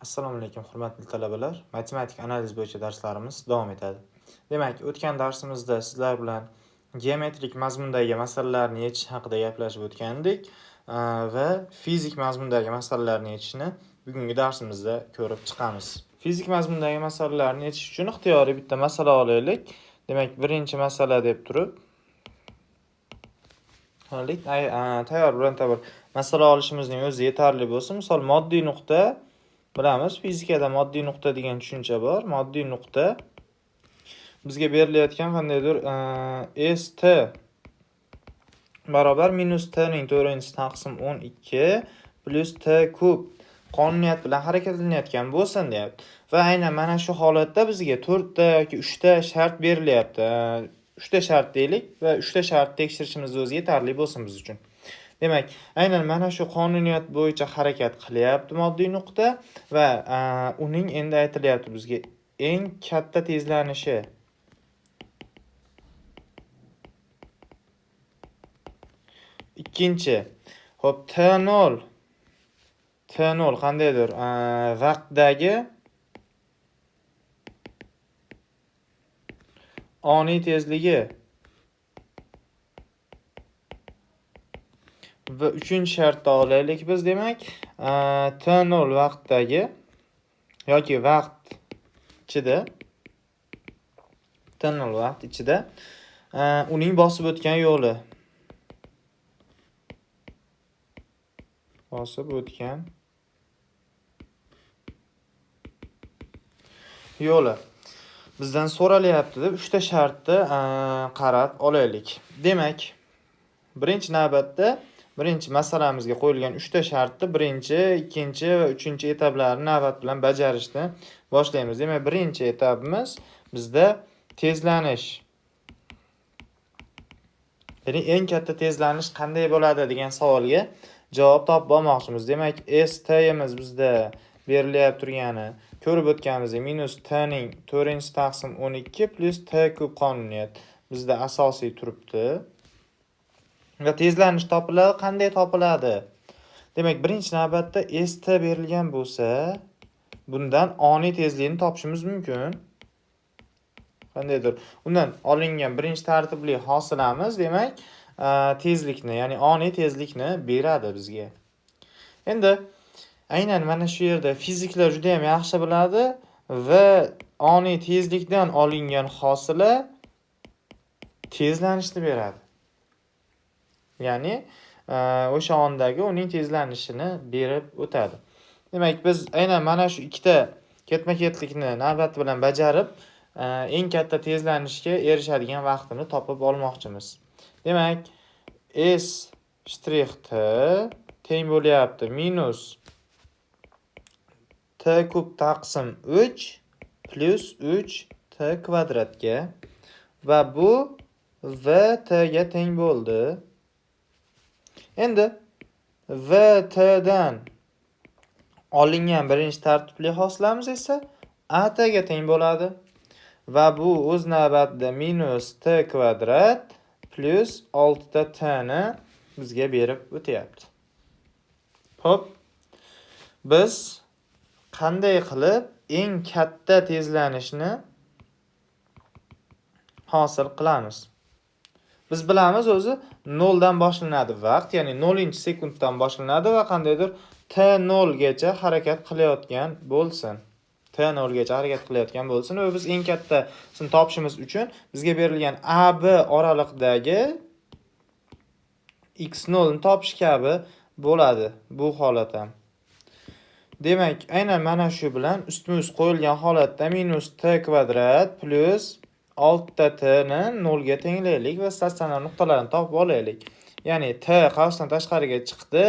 Assalomu alaykum hurmatli talabalar. Matematik analiz bo'yicha darslarimiz davom etadi. Demak, o'tgan darsimizda sizlar bilan geometrik mazmundagi masalalarni yechish haqida gaplashib o'tgandik va fizik mazmundagi masalalarni yechishni bugungi darsimizda ko'rib chiqamiz. Fizik mazmundagi masalalarni yechish uchun ixtiyoriy bitta masala olaylik. Demak, birinchi masala deb turib olaylik. Tayyor bironta bir masala olishimizning o'zi yetarli bo'lsin. Misol, moddiy nuqta bilamiz fizikada moddiy nuqta degan tushuncha bor moddiy nuqta bizga berilayotgan qandaydir st barobar minus t ning to'rtinchisi taqsim o'n ikki plyus t kub. Qonuniyat bilan harakatlanayotgan bo'lsin deyapti va aynan mana shu holatda bizga to'rtta yoki uchta shart berilyapti uchta shart deylik va uchta shart tekshirishimizni o'zi yetarli bo'lsin biz uchun demak aynan mana shu qonuniyat bo'yicha harakat qilyapti moddiy nuqta va uning endi aytilyapti bizga eng katta tezlanishi. Ikkinchi hop t nol t nol qandaydir vaqtdagi oniy tezligi. Va uchinchi shartda olaylik biz demak t nol vaqtdagi yoki vaqt ichida t nol vaqt ichida uning bosib o'tgan yo'li. Bosib o'tgan yo'li. Bizdan so'ralyapti deb uchta shartni qarab olaylik. Demak birinchi navbatda birinchi masalamizga qo'yilgan uchta shartni birinchi ikkinchi va uchinchi etaplarni navbat bilan bajarishni boshlaymiz. Demak birinchi etapimiz bizda tezlanish. Ya'ni eng katta tezlanish qanday bo'ladi degan savolga javob topib olmoqchimiz demak st imiz bizda berilyapti turgani ko'rib o'tganimizdek minus t ning to'rtinchisi taqsim o'n ikki plyus t kub qonuniyat bizda asosiy turibdi va tezlanish topiladi qanday topiladi demak birinchi navbatda st berilgan bo'lsa bundan oniy tezlikni topishimiz mumkin. Qandaydir? Undan olingan birinchi tartibli hosilamiz demak tezlikni ya'ni oniy tezlikni beradi bizga. Endi aynan mana shu yerda fiziklar juda yam yaxshi biladi va oniy tezlikdan olingan hosila tezlanishni beradi ya'ni a, o'sha ondagi uning tezlanishini berib o'tadi. Demak biz aynan mana shu ikkita ketma ketlikni navbat bilan bajarib a, eng katta tezlanishga erishadigan vaqtini topib olmoqchimiz. Demak s shtrix t teng bo'lyapti. Minus t kub taqsim uch plyus uch t kvadratga va bu v t ga teng bo'ldi endi v t dan olingan birinchi tartibli hosilamiz esa a t ga teng bo'ladi. Va bu o'z navbatida minus t kvadrat plyus oltita t ni bizga berib o'tyapti. Ho'p biz qanday qilib eng katta tezlanishni hosil qilamiz? Biz bilamiz o'zi noldan boshlanadi vaqt ya'ni nolinchi sekunddan boshlanadi va qandaydir t nolgacha harakat qilayotgan bo'lsin. T nolgacha harakat qilayotgan bo'lsin va biz eng kattasini topishimiz uchun bizga berilgan a b oraliqdagi x nolni topish kabi bo'ladi bu holat ham. Demak aynan mana shu bilan ustma ust qo'yilgan holatda minus t kvadrat plyus oltita t ni nolga tenglaylik va statsionar nuqtalarni topib olaylik. Ya'ni t qavsdan tashqariga chiqdi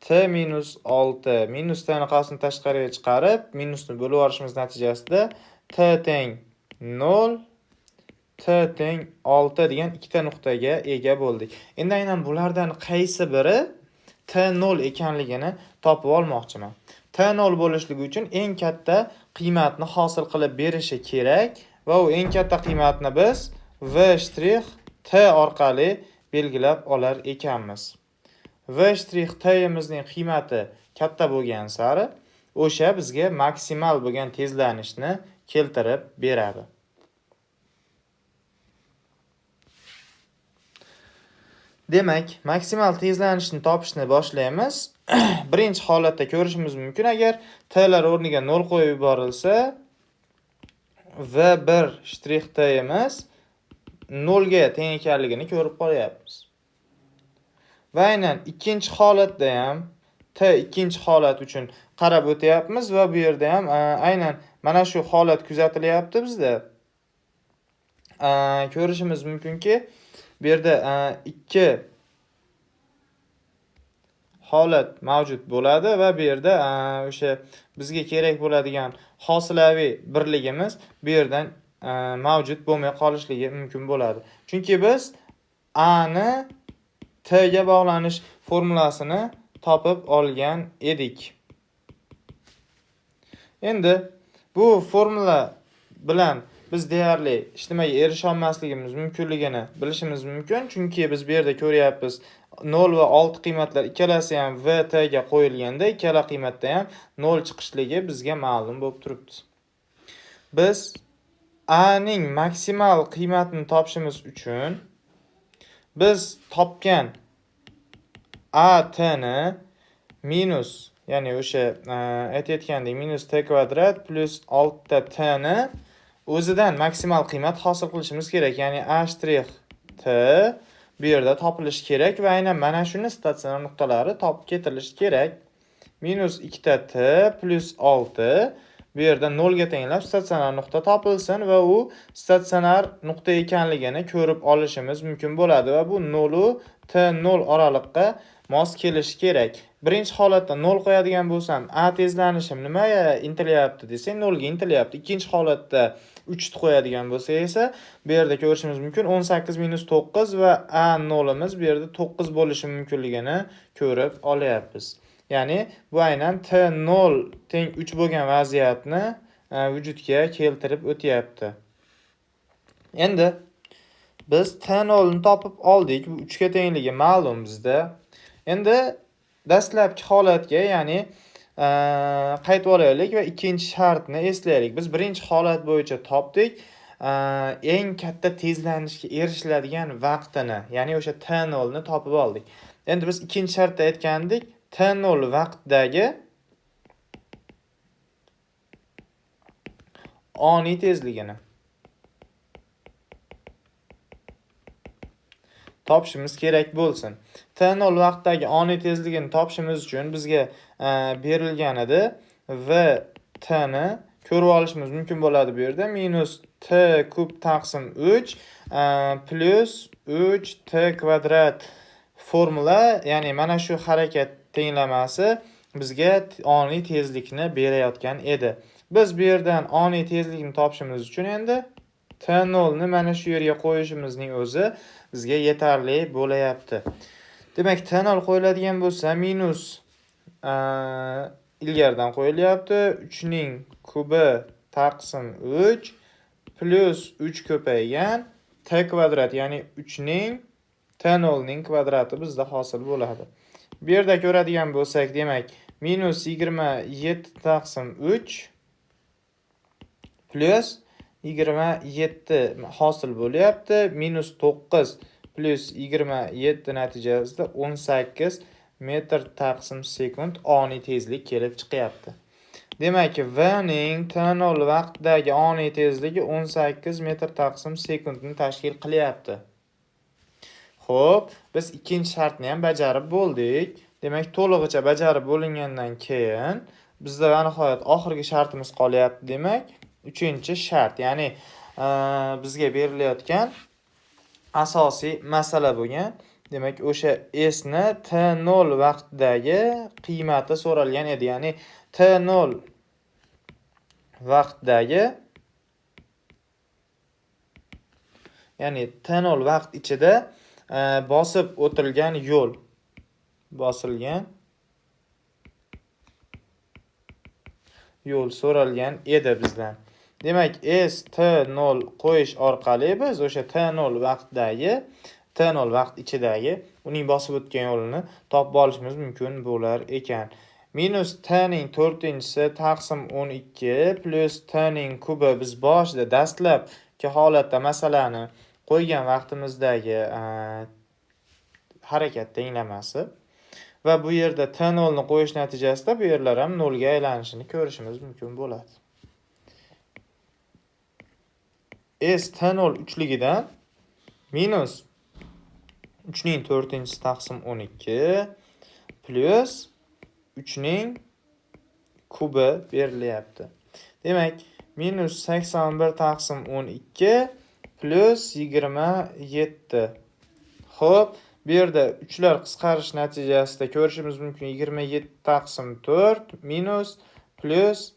t minus olti minus t ni qavsdan tashqariga chiqarib minusni bo'lib yuborishimiz natijasida t teng nol t teng olti degan ikkita nuqtaga ega bo'ldik. Endi aynan bulardan qaysi biri t nol ekanligini topib olmoqchiman. T nol bo'lishligi uchun eng katta qiymatni hosil qilib berishi kerak va u eng katta qiymatni biz v shtrix t orqali belgilab olar ekanmiz v shtrix t imizning qiymati katta bo'lgan sari o'sha bizga maksimal bo'lgan tezlanishni keltirib beradi. Demak, maksimal tezlanishni topishni boshlaymiz. Birinchi holatda ko'rishimiz mumkin agar t lar o'rniga 0 qo'yib yuborilsa v1 shtrixda emas 0 ga teng ekanligini ko'rib qolyapmiz. Va aynan ikkinchi holatda ham t ikkinchi holat uchun qarab o'tyapmiz va bu yerda ham aynan mana shu holat kuzatilyapti bizda. Ko'rishimiz mumkinki, bu yerda ikki holat mavjud bo'ladi va bu yerda o'sha bizga kerak bo'ladigan hosilaviy birligimiz bu yerdan mavjud bo'lmay qolishligi mumkin bo'ladi. Chunki biz a ni t ga bog'lanish formulasini topib olgan edik. Endi bu formula bilan biz deyarli nimaga erisha olmasligimiz mumkinligini bilishimiz mumkin. Chunki biz bu yerda ko'ryapmiz 0 va 6 qiymatlar ikkalasi ham v t ga qo'yilganda ikkala qiymatda ham 0 chiqishligi bizga ma'lum bo'lib turibdi. Biz a ning maksimal qiymatini topishimiz uchun biz topgan a t ni minus ya'ni o'sha aytayotgandek minus t kvadrat plus 6 ta t ni o'zidan maksimal qiymat hosil qilishimiz kerak. Ya'ni a shtrix t bu yerda topilishi kerak va aynan mana shuni statsionar nuqtalari topib ketirilishi kerak. Minus 2 ta t plus 6 bu yerda 0 ga tenglab statsionar nuqta topilsin va u statsionar nuqta ekanligini ko'rib olishimiz mumkin bo'ladi va bu 0 u t 0 oraliqqa mos kelishi. Birinchi holatda 0 qo'yadigan bo'lsam, a tezlanishim nimaga intilyapti desak, 0 ga intilyapti. Ikkinchi holatda 3 ni qo'yadigan bo'lsak esa, bu yerda ko'rishimiz mumkin 18 9 va a 0 imiz bu yerda 9 bo'lishi mumkinligini ko'rib olyapmiz. Ya'ni bu aynan t 0 teng 3 bo'lgan vaziyatni vujudga keltirib o'tyapti. Endi biz t 0 ni topib oldik. Bu 3 ga tengligi ma'lum bizda. Endi dastlabki holatga, ya'ni e, qaytib olaylik va ikkinchi shartni eslaylik. Biz birinchi holat bo'yicha topdik. E, eng katta tezlanishga erishiladigan vaqtini, ya'ni o'sha T0 ni topib oldik. Endi biz ikkinchi shartda aytgandik, T0 vaqtdagi oniy tezligini topishimiz kerak bo'lsin. T0 vaqtdagi oniy tezligini topishimiz uchun bizga berilgan edi v t ni ko'rib olishimiz mumkin bo'ladi bu yerda. Minus t kub taqsim 3 plus 3 t kvadrat formula, ya'ni mana shu harakat tenglamasi bizga oniy tezlikni berayotgan edi. Biz bu yerdan oniy tezlikni topishimiz uchun endi T0 ni mana shu yerga qo'yishimizning o'zi bizga yetarli bo'layapti. Demak, T0 qo'yiladigan bo'lsa, minus ilgaridan qo'yilyapti. 3 ning kubi taqsim 3 plus 3 ko'paygan t kvadrat, ya'ni 3 ning T0 ning kvadrati bizda hosil bo'ladi. Bu yerda ko'radigan bo'lsak, demak, minus 27 taqsim 3 yigirma 27 hosil bo'lyapti. Minus 9 yigirma 27 natijasida 18 metr taqsim sekund oniy tezlik kelib chiqyapti. Demak, v ning t0 vaqtdagi oniy tezligi 18 metr taqsim sekundni tashkil qilyapti. Xo'p, biz ikkinchi shartni ham bajarib bo'ldik. Demak, to'lig'icha bajarib bo'lingandan keyin bizda va nihoyat oxirgi shartimiz qolyapti. Demak, uchinchi shart, ya'ni bizga berilayotgan asosiy masala bo'lgan. Demak, o'sha s ni t0 vaqtdagi qiymati so'ralgan edi. Ya'ni t0 vaqtdagi ya'ni t0 vaqt ichida bosib o'tilgan yo'l bosilgan yo'l so'ralgan edi bizdan. Demak, s t0 qo'yish orqali biz o'sha t0 vaqtdagi T0 vaqt ichidagi uning bosib o'tgan yo'lini topib olishimiz mumkin bo'lar ekan. minus ning to'rtinchisi taqsim 12 t ning kubi biz boshida dastlabki holatda masalani qo'ygan vaqtimizdagi harakat tenglamasi va bu yerda t nolni qo'yish natijasida bu yerlar ham nolga aylanishini ko'rishimiz mumkin bo'ladi. S t nol uchligidan minus 3 ning to'rtinchisi taqsim 12 plus 3 ning kubi berilyapti. Demak, minus 81 taqsim 12 plus 27. Xo'p, bu yerda 3 lar qisqarish natijasida ko'rishimiz mumkin 27 taqsim 4 minus plus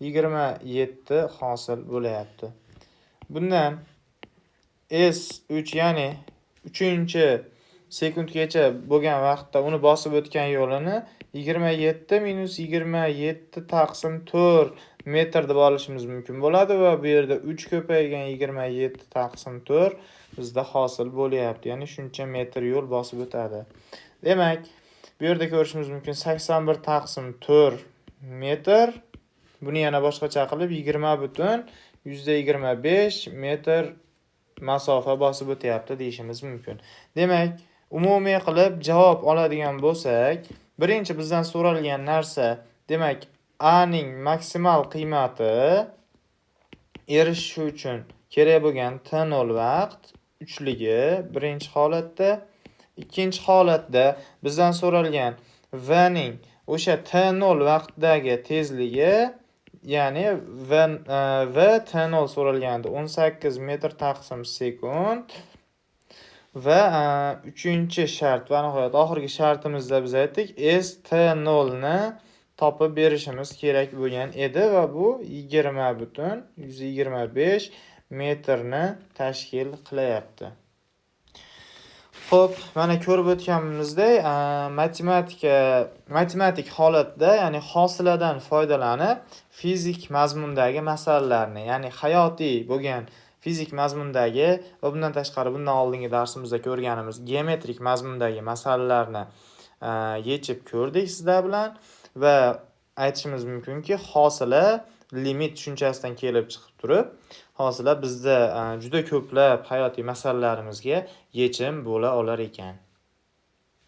27 hosil bo'layapti. Bundan S3 ya'ni 3 sekundgacha bo'lgan vaqtda uni bosib o'tgan yo'lini 27 minus 27 taqsim 4 metr deb olishimiz mumkin bo'ladi va bu yerda 3 ko'paygan 27 taqsim 4 bizda hosil bo'lyapti. Ya'ni shuncha metr yo'l bosib o'tadi. Demak, bu yerda ko'rishimiz mumkin 81 taqsim 4 metr. Buni yana boshqacha qilib 20 butun 125 metr masofa bosib o'tyapti deyishimiz mumkin. Demak, umumiy qilib javob oladigan bo'lsak, birinchi bizdan so'ralgan narsa, demak, A maksimal qiymati erishish uchun kerak bo'lgan t0 vaqt uchligi birinchi holatda, ikkinchi holatda bizdan so'ralgan v ning o'sha t0 vaqtdagi tezligi, ya'ni v, v t0 so'ralganda 18 metr taqsim sekund. Va uchinchi shart va nihoyat oxirgi shartimizda biz aytdik s t0 ni topib berishimiz kerak bo'lgan edi va bu 20 butun 125 metrni tashkil qilyapti. Xo'p, mana ko'rib o'tganimizdek, matematika matematik holatda, ya'ni hosiladan foydalanib, fizik mazmundagi masalalarni, ya'ni hayotiy bo'lgan fizik mazmundagi va bundan tashqari bundan oldingi darsimizda ko'rganimiz geometrik mazmundagi masalalarni yechib ko'rdik sizlar bilan va aytishimiz mumkinki, hosila limit tushunchasidan kelib chiqib turib, hozirlar bizda juda ko'plab hayotiy masalalarimizga yechim bo'la olar ekan.